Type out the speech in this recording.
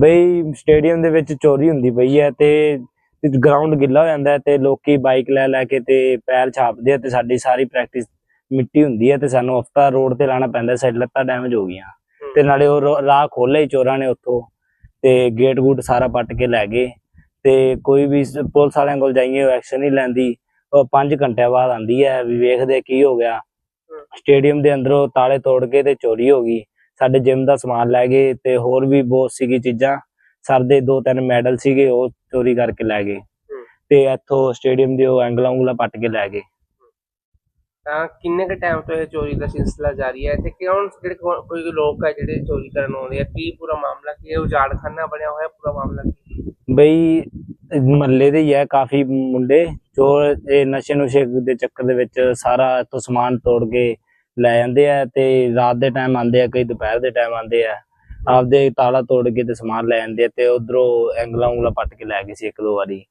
ਬਈ ਸਟੇਡੀਅਮ ਦੇ ਵਿੱਚ ਚੋਰੀ ਹੁੰਦੀ ਪਈ ਹੈ ਤੇ ਗਰਾਊਂਡ ਗਿੱਲਾ ਹੋ ਜਾਂਦਾ ਹੈ ਤੇ ਲੋਕੀ ਬਾਈਕ ਲੈ ਲੈ ਕੇ ਤੇ ਪੈਰ ਛਾਪਦੇ ਆ ਤੇ ਸਾਡੀ ਸਾਰੀ ਪ੍ਰੈਕਟਿਸ ਮਿੱਟੀ ਹੁੰਦੀ ਹੈ ਤੇ ਸਾਨੂੰ ਹਫਤਾ ਰੋਡ ਤੇ ਲਾਣਾ ਪੈਂਦਾ ਸਾਈਡ ਲੱਤਾਂ ਡੈਮੇਜ ਹੋ ਗਈਆਂ। ਤੇ ਨਾਲੇ ਉਹ ਰਾਹ ਖੋਲੇ ਚੋਰਾਂ ਨੇ ਉੱਥੋਂ ਤੇ ਗੇਟ ਗੂਟ ਸਾਰਾ ਪੱਟ ਕੇ ਲੈ ਗਏ ਤੇ ਕੋਈ ਵੀ ਪੁਲਿਸ ਵਾਲਿਆਂ ਕੋਲ ਜਾਈਏ ਉਹ ਐਕਸ਼ਨ ਨਹੀਂ ਲੈਂਦੀ। ਉਹ 5 ਘੰਟਿਆਂ ਬਾਅਦ ਆਂਦੀ ਹੈ ਵੀ ਵੇਖਦੇ ਕੀ ਹੋ ਗਿਆ। ਸਟੇਡੀਅਮ ਦੇ ਅੰਦਰੋਂ ਤਾਲੇ ਤੋੜ ਕੇ ਤੇ ਚੋਰੀ ਹੋ ਗਈ। ਸਾਡੇ ਜਿਮ ਦਾ ਸਮਾਨ ਲੈ ਗਏ ਤੇ ਹੋਰ ਵੀ ਬਹੁਤ ਸੀਗੀ ਚੀਜ਼ਾਂ। ਸਰ ਦੇ ਦੋ ਤਿੰਨ ਮੈਡਲ ਸੀਗੇ ਉਹ ਚੋਰੀ ਕਰਕੇ ਲੈ ਗਏ। ਤੇ ਇੱਥੋਂ ਸਟੇਡੀਅਮ ਦੇ ਉਹ ਐਂਗਲਾਂ ਉਂਗਲਾਂ ਪੱਟ ਕੇ ਲੈ ਗਏ। ਤਾਂ ਕਿੰਨੇ ਕ ਟਾਈਮ ਤੋਂ ਇਹ ਚੋਰੀ ਦਾ ਸਿਲਸਿਲਾ ਜਾਰੀ ਹੈ? ਇੱਥੇ ਕਿਉਂ ਜਿਹੜੇ ਕੋਈ ਲੋਕ ਹੈ ਜਿਹੜੇ ਚੋਰੀ ਕਰਨ ਆਉਂਦੇ ਆ? ਕੀ ਪੂਰਾ ਮਾਮਲਾ ਕੀ ਹੈ? ਉਜਾੜਖਾਨਾ ਬਣਿਆ ਹੋਇਆ ਪੂਰਾ ਮਾਮਲਾ ਕੀ ਬਈ ਮਹੱਲੇ ਦੇ ਹੀ ਹੈ ਕਾਫੀ ਮੁੰਡੇ। ਜੋ ਇਹ ਨਸ਼ੇ ਨੁਸ਼ੇ ਦੇ ਚੱਕਰ ਦੇ ਵਿੱਚ ਸਾਰਾ ਇੱਥੋਂ ਸਮਾਨ ਤੋੜ ਕੇ ਲੈ ਜਾਂਦੇ ਆ ਤੇ ਰਾਤ ਦੇ ਟਾਈਮ ਆਉਂਦੇ ਆ, ਕਈ ਦੁਪਹਿਰ ਦੇ ਟਾਈਮ ਆਉਂਦੇ ਆ। ਆਪਦੇ ਤਾਲਾ ਤੋੜ ਕੇ ਤੇ ਸਮਾਨ ਲੈ ਜਾਂਦੇ ਆ ਤੇ ਉਧਰੋਂ ਐਂਗਲਾਂ ਉਂਗਲਾਂ ਪੱਟ ਕੇ ਲੈ ਗਏ ਸੀ ਇੱਕ ਦੋ ਵਾਰੀ।